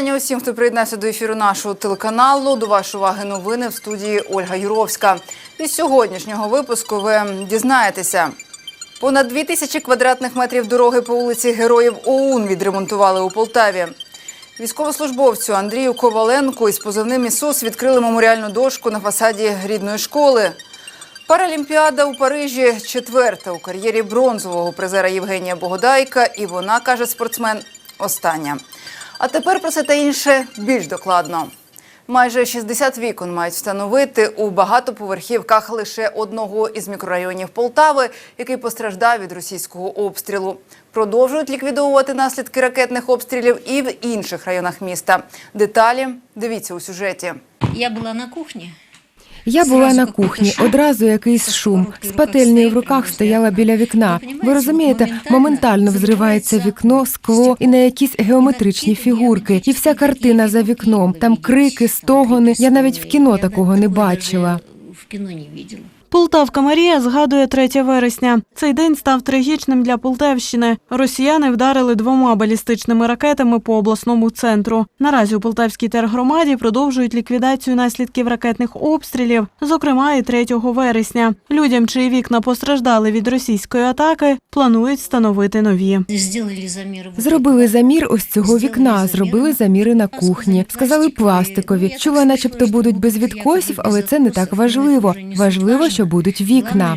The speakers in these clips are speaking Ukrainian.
вітання усім, хто приєднався до ефіру нашого телеканалу. До вашої уваги новини в студії Ольга Юровська. Із сьогоднішнього випуску ви дізнаєтеся. Понад дві тисячі квадратних метрів дороги по вулиці Героїв ОУН відремонтували у Полтаві. Військовослужбовцю Андрію Коваленку із позивним ІСУС відкрили меморіальну дошку на фасаді рідної школи. Паралімпіада у Парижі четверта у кар'єрі бронзового призера Євгенія Богодайка, і вона каже спортсмен остання. А тепер про це та інше більш докладно. Майже 60 вікон мають встановити у багатоповерхівках лише одного із мікрорайонів Полтави, який постраждав від російського обстрілу. Продовжують ліквідовувати наслідки ракетних обстрілів і в інших районах міста. Деталі дивіться у сюжеті. Я була на кухні. Я була на кухні, одразу якийсь шум. З пательнею в руках стояла біля вікна. Ви розумієте, моментально взривається вікно, скло і на якісь геометричні фігурки. І вся картина за вікном. Там крики, стогони. Я навіть в кіно такого не бачила. В кіно не бачила. Полтавка Марія згадує 3 вересня. Цей день став трагічним для Полтавщини. Росіяни вдарили двома балістичними ракетами по обласному центру. Наразі у Полтавській тергромаді продовжують ліквідацію наслідків ракетних обстрілів, зокрема і 3 вересня. Людям, чиї вікна постраждали від російської атаки, планують встановити нові. Зробили. Зробили замір ось цього вікна, зробили заміри на кухні. Сказали пластикові. Чула, начебто будуть без відкосів, але це не так важливо. Важливо, що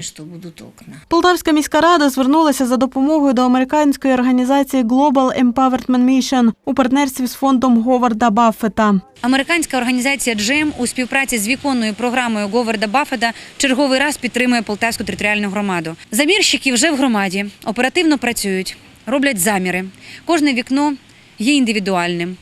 що будуть окна. Полтавська міська рада звернулася за допомогою до американської організації Global Empowerment Mission у партнерстві з фондом Говарда Баффета. Американська організація Джем у співпраці з віконною програмою Говарда Баффета черговий раз підтримує Полтавську територіальну громаду. Замірщики вже в громаді оперативно працюють, роблять заміри. Кожне вікно є індивідуальним.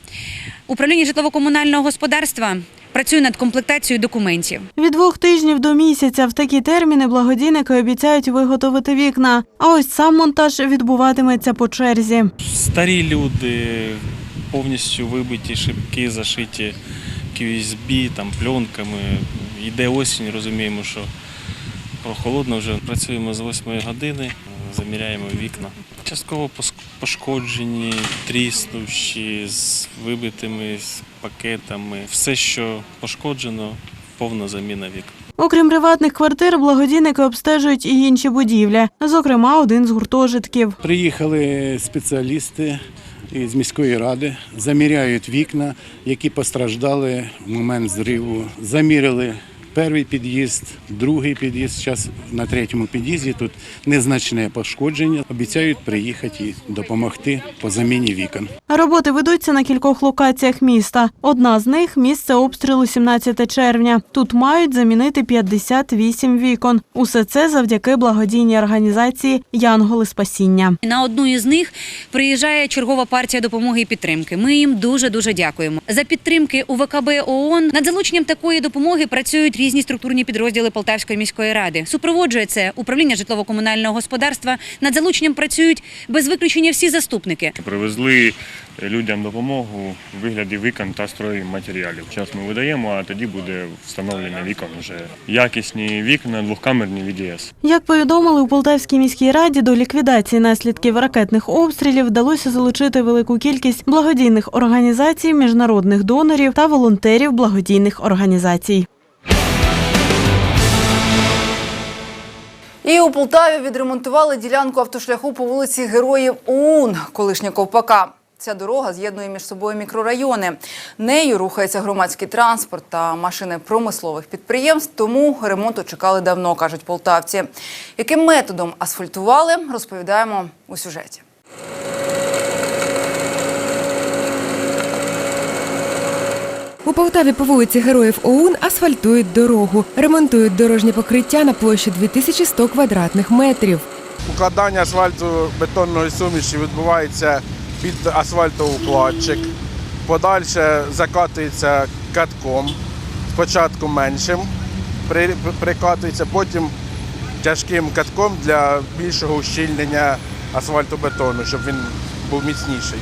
Управління житлово-комунального господарства працює над комплектацією документів. Від двох тижнів до місяця в такі терміни благодійники обіцяють виготовити вікна. А ось сам монтаж відбуватиметься по черзі. Старі люди, повністю вибиті шибки, зашиті QSB, там, пленками. Йде осінь, розуміємо, що прохолодно вже. Працюємо з 8 години, заміряємо вікна. Частково пошкоджені, тріснувші, з вибитими з пакетами. Все, що пошкоджено, повна заміна вікон. Окрім приватних квартир, благодійники обстежують і інші будівлі, зокрема, один з гуртожитків. Приїхали спеціалісти з міської ради, заміряють вікна, які постраждали в момент зриву. Заміряли перший під'їзд, другий під'їзд. Зараз на третьому під'їзді тут незначне пошкодження. Обіцяють приїхати і допомогти по заміні вікон. Роботи ведуться на кількох локаціях міста. Одна з них місце обстрілу 17 червня. Тут мають замінити 58 вікон. Усе це завдяки благодійній організації Янголи Спасіння. На одну із них приїжджає чергова партія допомоги і підтримки. Ми їм дуже дуже дякуємо. За підтримки УВКБ ООН над залученням такої допомоги працюють різні структурні підрозділи Полтавської міської ради. Супроводжує це управління житлово-комунального господарства. Над залученням працюють без виключення всі заступники. Привезли людям допомогу в вигляді вікон та стройматеріалів. Зараз ми видаємо, а тоді буде встановлення вікон вже якісні вікна, двохкамерні VDS. Як повідомили у Полтавській міській раді, до ліквідації наслідків ракетних обстрілів вдалося залучити велику кількість благодійних організацій, міжнародних донорів та волонтерів благодійних організацій. І у Полтаві відремонтували ділянку автошляху по вулиці Героїв ОУН, колишня ковпака. Ця дорога з'єднує між собою мікрорайони. Нею рухається громадський транспорт та машини промислових підприємств, тому ремонту чекали давно, кажуть полтавці. Яким методом асфальтували, розповідаємо у сюжеті. У Полтаві по вулиці Героїв ОУН асфальтують дорогу, ремонтують дорожнє покриття на площі 2100 квадратних метрів. Укладання асфальту бетонної суміші відбувається під асфальтоукладчик. Подальше закатується катком, спочатку меншим, при- прикатується, потім тяжким катком для більшого ущільнення асфальтобетону, щоб він був міцніший.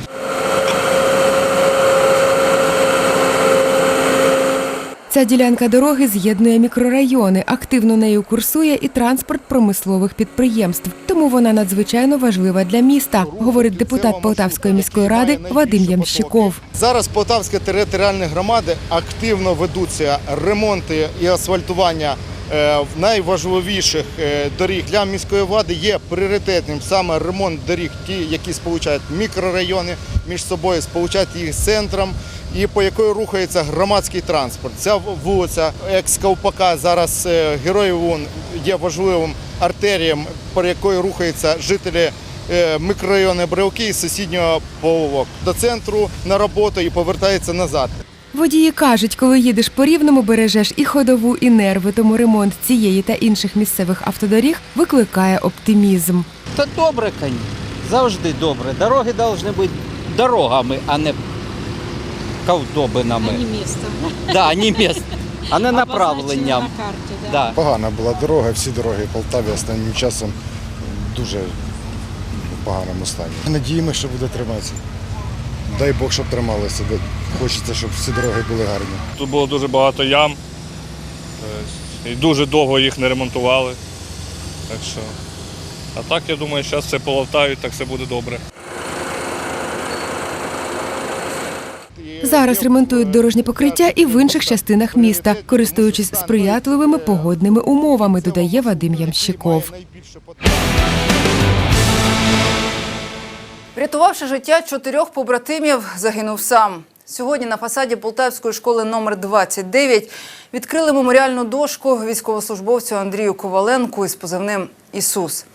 Ця ділянка дороги з'єднує мікрорайони. Активно нею курсує і транспорт промислових підприємств. Тому вона надзвичайно важлива для міста, говорить депутат Полтавської міської ради Вадим Ямщиков. Зараз Полтавська територіальні громади активно ведуться ремонти і асфальтування е, найважливіших е, доріг для міської влади є пріоритетним саме ремонт доріг, ті, які сполучають мікрорайони між собою, сполучають їх з центром. І по якої рухається громадський транспорт. Ця вулиця екс-Ковпака зараз е, Героїв ООН є важливим артерієм, по якої рухаються жителі е, мікрорайону Брилки і сусіднього Половок до центру на роботу і повертається назад. Водії кажуть, коли їдеш по рівному, бережеш і ходову, і нерви. Тому ремонт цієї та інших місцевих автодоріг викликає оптимізм. Та добре, коні. Завжди добре. Дороги повинні бути дорогами, а не ковдобинами. А не містом. Да, а не міст, а не направленням. Да. Погана була дорога, всі дороги в Полтаві останнім часом дуже в поганому стані. Надіємося, що буде триматися. Дай Бог, щоб трималося. Хочеться, щоб всі дороги були гарні. Тут було дуже багато ям. І дуже довго їх не ремонтували. Так що. А так, я думаю, зараз все полатають, так все буде добре. Зараз ремонтують дорожнє покриття і в інших частинах міста, користуючись сприятливими погодними умовами, додає Вадим Ямщиков. Врятувавши життя чотирьох побратимів, загинув сам. Сьогодні на фасаді Полтавської школи номер 29 відкрили меморіальну дошку військовослужбовцю Андрію Коваленку із позивним Ісус.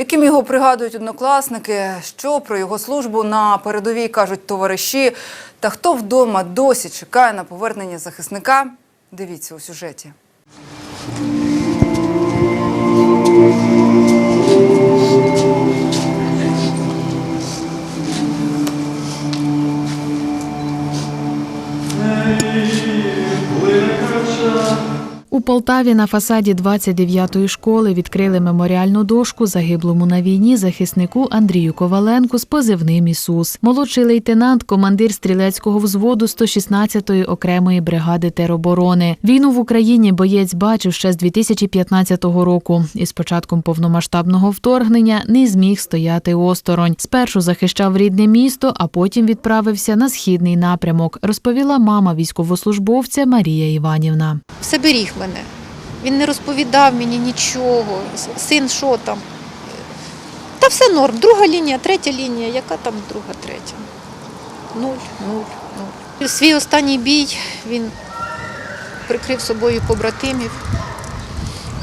Яким його пригадують однокласники, що про його службу на передовій кажуть товариші, та хто вдома досі чекає на повернення захисника, дивіться у сюжеті. У Полтаві на фасаді 29-ї школи відкрили меморіальну дошку загиблому на війні захиснику Андрію Коваленку з позивним Ісус. Молодший лейтенант, командир стрілецького взводу 116-ї окремої бригади тероборони. Війну в Україні боєць бачив ще з 2015 року. І з початком повномасштабного вторгнення не зміг стояти осторонь. Спершу захищав рідне місто, а потім відправився на східний напрямок, розповіла мама військовослужбовця Марія Іванівна. все беріг мене. Він не розповідав мені нічого. Син, що там. Та все норм. Друга лінія, третя лінія. Яка там друга, третя? Нуль, нуль, нуль. Свій останній бій він прикрив собою побратимів.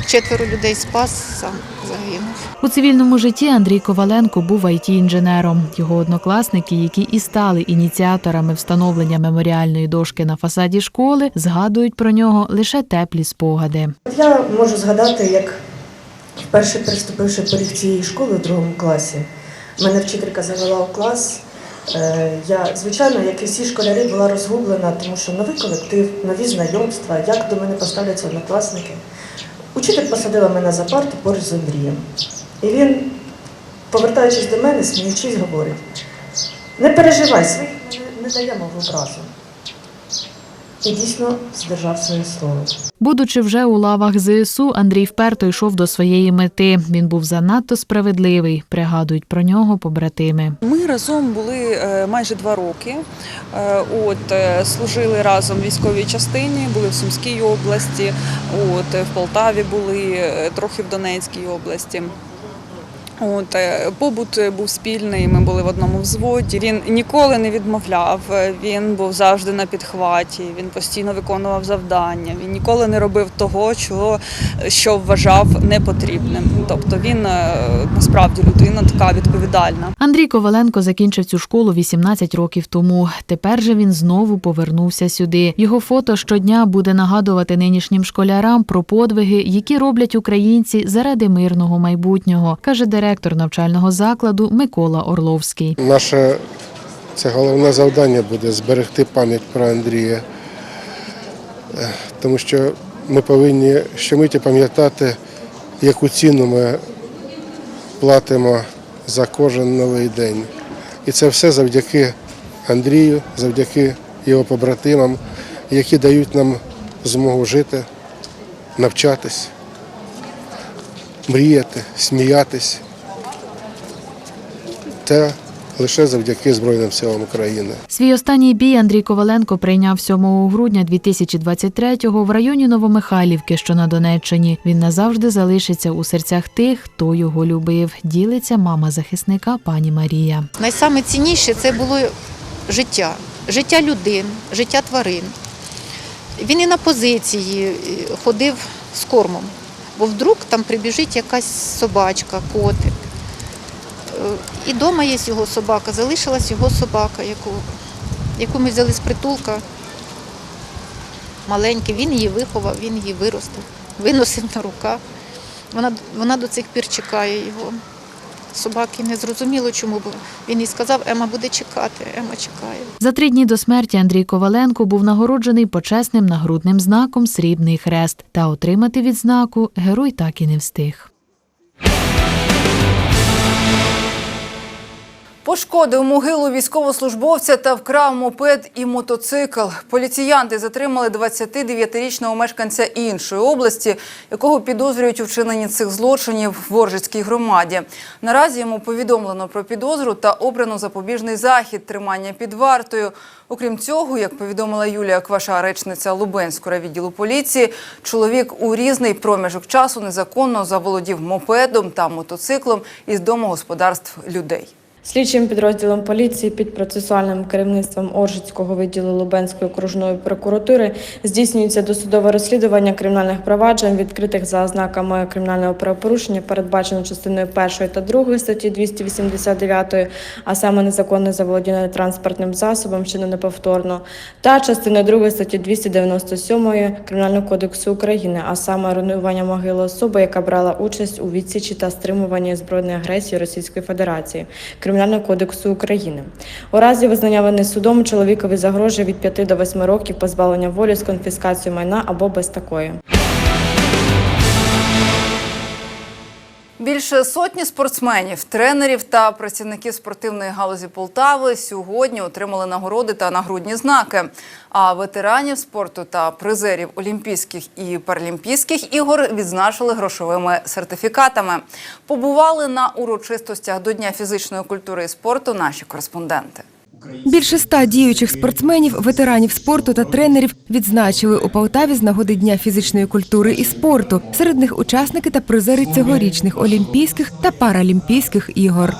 Четверо людей спас, сам загинув. У цивільному житті Андрій Коваленко був it-інженером. Його однокласники, які і стали ініціаторами встановлення меморіальної дошки на фасаді школи, згадують про нього лише теплі спогади. Я можу згадати, як вперше приступивши поріг цієї школи в другому класі, мене вчителька завела у клас. Е, Я, звичайно, як і всі школярі, була розгублена, тому що новий колектив, нові знайомства, як до мене поставляться однокласники. Учитель посадила мене за парту поруч з Андрієм. І він, повертаючись до мене, сміючись, говорить: не переживай, своїх ми не- даємо в образу. І дійсно здержав своє слово. Будучи вже у лавах ЗСУ, Андрій вперто йшов до своєї мети. Він був занадто справедливий. Пригадують про нього побратими. Ми разом були е, майже два роки. Е, От е, служили разом в військовій частині, були в Сумській області, от в Полтаві були, трохи в Донецькій області. От е, побут е, був спільний. Ми були в одному взводі. Він ніколи не відмовляв. е, Він був завжди на підхваті. Він постійно виконував завдання. Він ніколи не робив того, чого що вважав непотрібним. Тобто він насправді людина така відповідальна. Андрій Коваленко закінчив цю школу 18 років тому. Тепер же він знову повернувся сюди. Його фото щодня буде нагадувати нинішнім школярам про подвиги, які роблять українці заради мирного майбутнього, каже директор навчального закладу Микола Орловський. Наше це головне завдання буде зберегти пам'ять про Андрія, Е, тому що ми повинні щомиті пам'ятати, яку ціну ми платимо за кожен новий день. І це все завдяки Андрію, завдяки його побратимам, які дають нам змогу жити, навчатись, мріяти, сміятись. Та лише завдяки Збройним силам України. Свій останній бій Андрій Коваленко прийняв 7 грудня 2023-го в районі Новомихайлівки, що на Донеччині. Він назавжди залишиться у серцях тих, хто його любив. Ділиться мама захисника пані Марія. Найсаме цінніше це було життя, життя людей, життя тварин. Він і на позиції ходив з кормом, бо вдруг там прибіжить якась собачка, котик. І вдома є його собака, залишилась його собака, яку, яку ми взяли з притулка. Маленький, він її виховав, він її виростив, виносив на руках. Вона, вона до цих пір чекає його. Собаки не зрозуміло, чому бо він їй сказав, Ема буде чекати, Ема чекає. За три дні до смерті Андрій Коваленко був нагороджений почесним нагрудним знаком Срібний хрест та отримати відзнаку герой так і не встиг. Пошкодив могилу військовослужбовця та вкрав мопед і мотоцикл. Поліціянти затримали 29-річного мешканця іншої області, якого підозрюють у вчиненні цих злочинів в Воржицькій громаді. Наразі йому повідомлено про підозру та обрано запобіжний захід тримання під вартою. Окрім цього, як повідомила Юлія Кваша, речниця Лубенського відділу поліції, чоловік у різний проміжок часу незаконно заволодів мопедом та мотоциклом із домогосподарств людей. Слідчим підрозділом поліції під процесуальним керівництвом Оржицького відділу Лубенської окружної прокуратури здійснюється досудове розслідування кримінальних проваджень, відкритих за ознаками кримінального правопорушення, передбачено частиною 1 та 2 статті 289, а саме незаконне заволодіння транспортним засобом, не неповторно, та частиною 2 статті 297 Кримінального кодексу України, а саме руйнування могили особи, яка брала участь у відсічі та стримуванні збройної агресії Російської Федерації. Кримінального кодексу України. У разі визнання вини судом чоловікові загрожує від 5 до 8 років позбавлення волі з конфіскацією майна або без такої. Більше сотні спортсменів, тренерів та працівників спортивної галузі Полтави сьогодні отримали нагороди та нагрудні знаки. А ветеранів спорту та призерів Олімпійських і Паралімпійських ігор відзначили грошовими сертифікатами. Побували на урочистостях до Дня фізичної культури і спорту наші кореспонденти. Більше ста діючих спортсменів, ветеранів спорту та тренерів відзначили у Полтаві з нагоди Дня фізичної культури і спорту. Серед них учасники та призери цьогорічних Олімпійських та Паралімпійських ігор.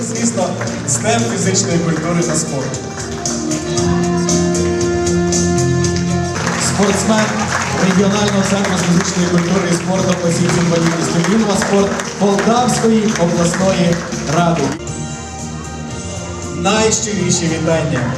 Звісно, з Днем фізичної культури та спорту. Спортсмен регіонального центру з фізичної культури і спорту осіб з Юнва спорт Полтавської обласної ради. Найщиріші вітання.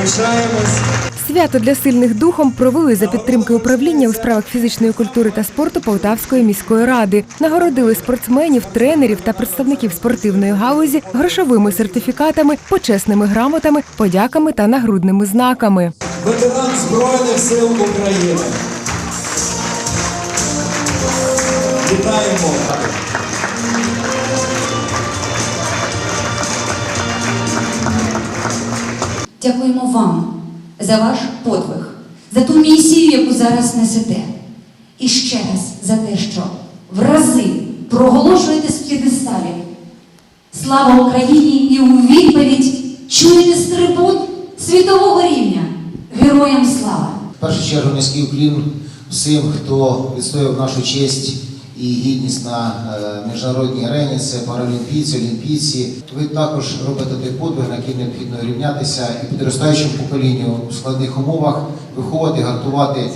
Пишаємось. Свято для сильних духом провели за підтримки управління у справах фізичної культури та спорту Полтавської міської ради. Нагородили спортсменів, тренерів та представників спортивної галузі грошовими сертифікатами, почесними грамотами, подяками та нагрудними знаками. Ветеран Збройних сил України. Вітаємо! Дякуємо вам за ваш подвиг, за ту місію, яку зараз несете. І ще раз за те, що в рази проголошуєте з п'єдесталів. Слава Україні і у відповідь чуєте стрибут світового рівня. Героям слава! В першу чергу низький уклін всім, хто відстояв нашу честь і гідність на е, міжнародній арені. Це паралімпійці, олімпійці. Ви також робите той подвиг, на який необхідно рівнятися і підростаючому поколінню в складних умовах виховувати, гартувати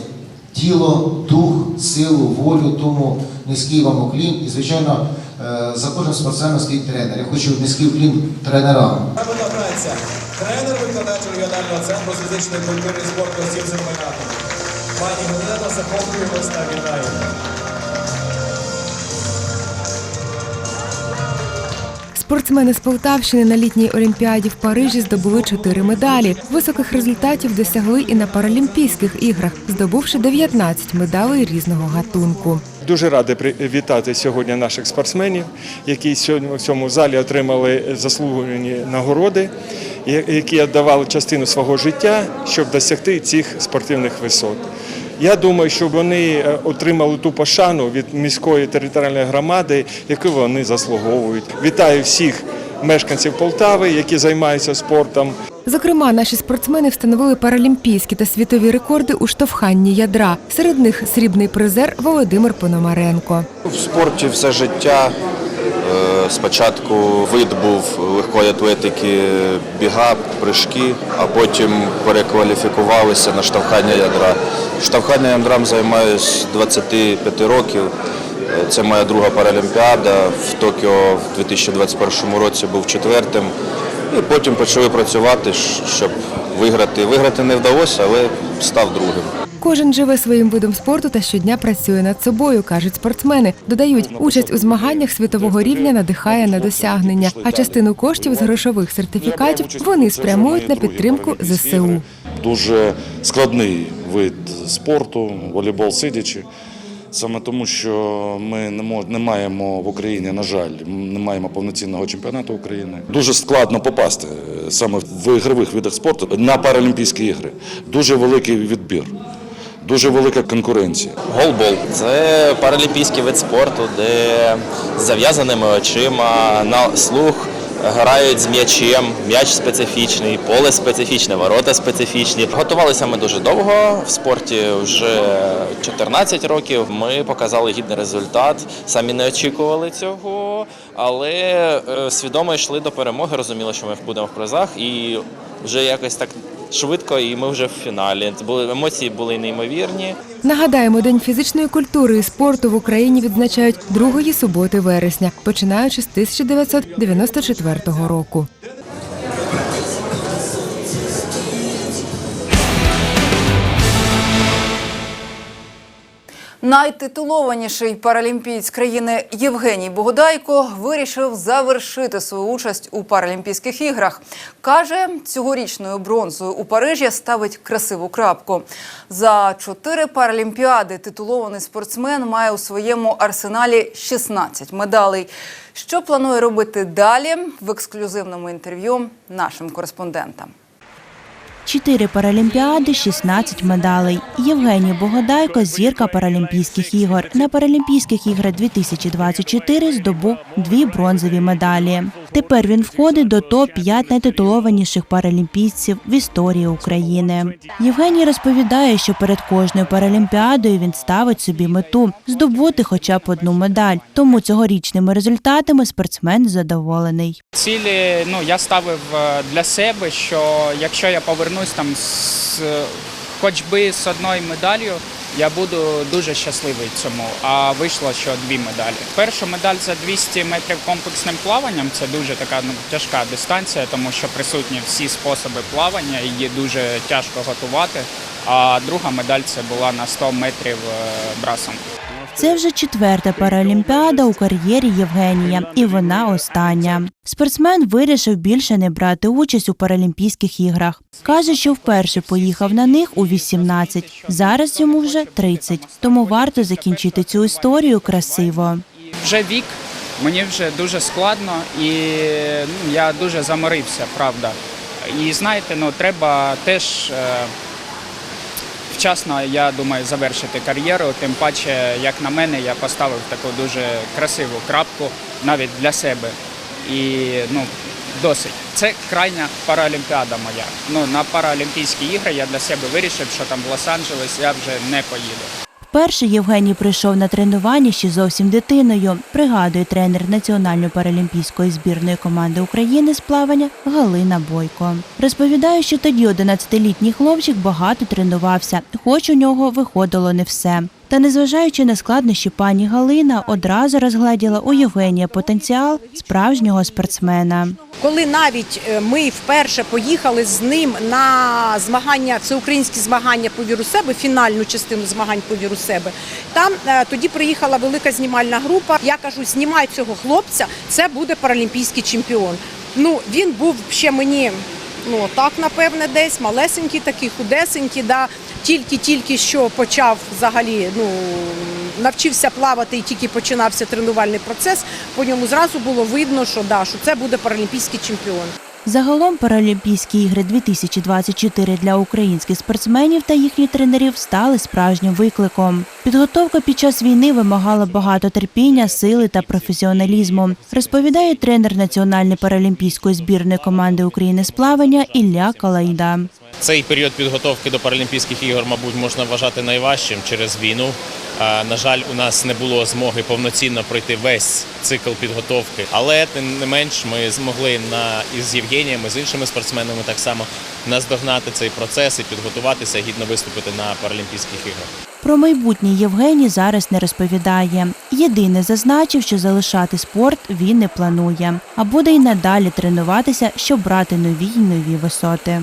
тіло, дух, силу, волю. Тому низький вам уклін. І, звичайно, е, за кожним спортсменом стоїть тренер. Я хочу низький уклін тренерам. Праця. Тренер викладач регіонального центру з фізичної культури і спорту осіб з інвалідністю. Пані Галина, захоплюємось та вітаємо. Спортсмени з Полтавщини на літній олімпіаді в Парижі здобули чотири медалі. Високих результатів досягли і на Паралімпійських іграх, здобувши 19 медалей різного гатунку. Дуже радий вітати сьогодні наших спортсменів, які сьогодні в цьому залі отримали заслужені нагороди, які віддавали частину свого життя, щоб досягти цих спортивних висот. Я думаю, що вони е, отримали ту пошану від міської територіальної громади, яку вони заслуговують. Вітаю всіх мешканців Полтави, які займаються спортом. Зокрема, наші спортсмени встановили паралімпійські та світові рекорди у штовханні ядра. Серед них срібний призер Володимир Пономаренко. В спорті все життя. Е, Спочатку вид був легкої атлетики, біга, прыжки, а потім перекваліфікувалися на штовхання ядра. Штовхання драм займаюся 25 років. Це моя друга паралімпіада. В Токіо в 2021 році був четвертим. І потім почали працювати, щоб виграти. Виграти не вдалося, але став другим. Кожен живе своїм видом спорту та щодня працює над собою, кажуть спортсмени. Додають, участь у змаганнях світового рівня надихає на досягнення, а частину коштів з грошових сертифікатів вони спрямують на підтримку ЗСУ. Дуже складний вид спорту, волейбол сидячи. Саме тому, що ми не мо- не маємо в Україні, на жаль, не маємо повноцінного чемпіонату України. Дуже складно попасти е, саме в ігрових видах спорту на Паралімпійські ігри. Дуже великий відбір, дуже велика конкуренція. Голбол це паралімпійський вид спорту, де з зав'язаними очима на слух грають з м'ячем. М'яч специфічний, поле специфічне, ворота специфічні. Готувалися ми дуже довго. В спорті вже 14 років. Ми показали гідний результат. Самі не очікували цього, але е, свідомо йшли до перемоги. Розуміли, що ми будемо в призах, і вже якось так швидко, і ми вже в фіналі. Були емоції були неймовірні. Нагадаємо, День фізичної культури і спорту в Україні відзначають другої суботи вересня, починаючи з 1994 року. Найтитулованіший паралімпієць країни Євгеній Богодайко вирішив завершити свою участь у Паралімпійських іграх. Каже, цьогорічною бронзою у Парижі ставить красиву крапку. За чотири паралімпіади титулований спортсмен має у своєму арсеналі 16 медалей. Що планує робити далі в ексклюзивному інтерв'ю нашим кореспондентам. Чотири паралімпіади, 16 медалей. Євгеній Богодайко – зірка Паралімпійських ігор. На Паралімпійських іграх 2024 здобув дві бронзові медалі. Тепер він входить до топ-5 найтитулованіших паралімпійців в історії України. Євгеній розповідає, що перед кожною паралімпіадою він ставить собі мету здобути хоча б одну медаль. Тому цьогорічними результатами спортсмен задоволений. Цілі ну я ставив е, для себе, що якщо я повернусь там з хоч би з одною медаллю, я буду дуже щасливий цьому. А вийшло, що дві медалі. Першу медаль за 200 метрів комплексним плаванням це дуже така ну, тяжка дистанція, тому що присутні всі способи плавання, її дуже тяжко готувати. А друга медаль це була на 100 метрів е, брасом. Це вже четверта паралімпіада у кар'єрі Євгенія, і вона остання. Спортсмен вирішив більше не брати участь у Паралімпійських іграх. Каже, що вперше поїхав на них у 18. Зараз йому вже 30. Тому варто закінчити цю історію красиво. Вже вік, мені вже дуже складно і ну, я дуже заморився, правда. І знаєте, ну треба теж е, вчасно, я думаю, завершити кар'єру. Тим паче, як на мене, я поставив таку дуже красиву крапку навіть для себе. І ну, досить. Це крайня паралімпіада моя. Ну, на Паралімпійські ігри я для себе вирішив, що там в Лос-Анджелес я вже не поїду. Вперше Євгеній прийшов на тренування ще зовсім дитиною, пригадує тренер національної паралімпійської збірної команди України з плавання Галина Бойко. Розповідає, що тоді 11-літній хлопчик багато тренувався, хоч у нього виходило не все. Та незважаючи на складнощі, пані Галина одразу розгледіла у Євгенія потенціал справжнього спортсмена. Коли навіть е, ми вперше поїхали з ним на змагання, всеукраїнські змагання по віру себе, фінальну частину змагань по віру себе, там е, тоді приїхала велика знімальна група. Я кажу, знімай цього хлопця, це буде паралімпійський чемпіон. Ну він був ще мені. Ну так, напевне, десь малесенький, такий худесенький, да. Тільки-тільки що почав взагалі, ну навчився плавати і тільки починався тренувальний процес, по ньому зразу було видно, що да, що це буде паралімпійський чемпіон. Загалом Паралімпійські ігри 2024 для українських спортсменів та їхніх тренерів стали справжнім викликом. Підготовка під час війни вимагала багато терпіння, сили та професіоналізму, розповідає тренер національної паралімпійської збірної команди України з плавання Ілля Калайда. Цей період підготовки до Паралімпійських ігор, мабуть, можна вважати найважчим через війну. На жаль, у нас не було змоги повноцінно пройти весь цикл підготовки, але тим не менш ми змогли на із Євгенієм, і з іншими спортсменами так само наздогнати цей процес і підготуватися гідно виступити на Паралімпійських іграх. Про майбутнє Євгеній зараз не розповідає. Єдине зазначив, що залишати спорт він не планує, а буде й надалі тренуватися, щоб брати нові й нові висоти.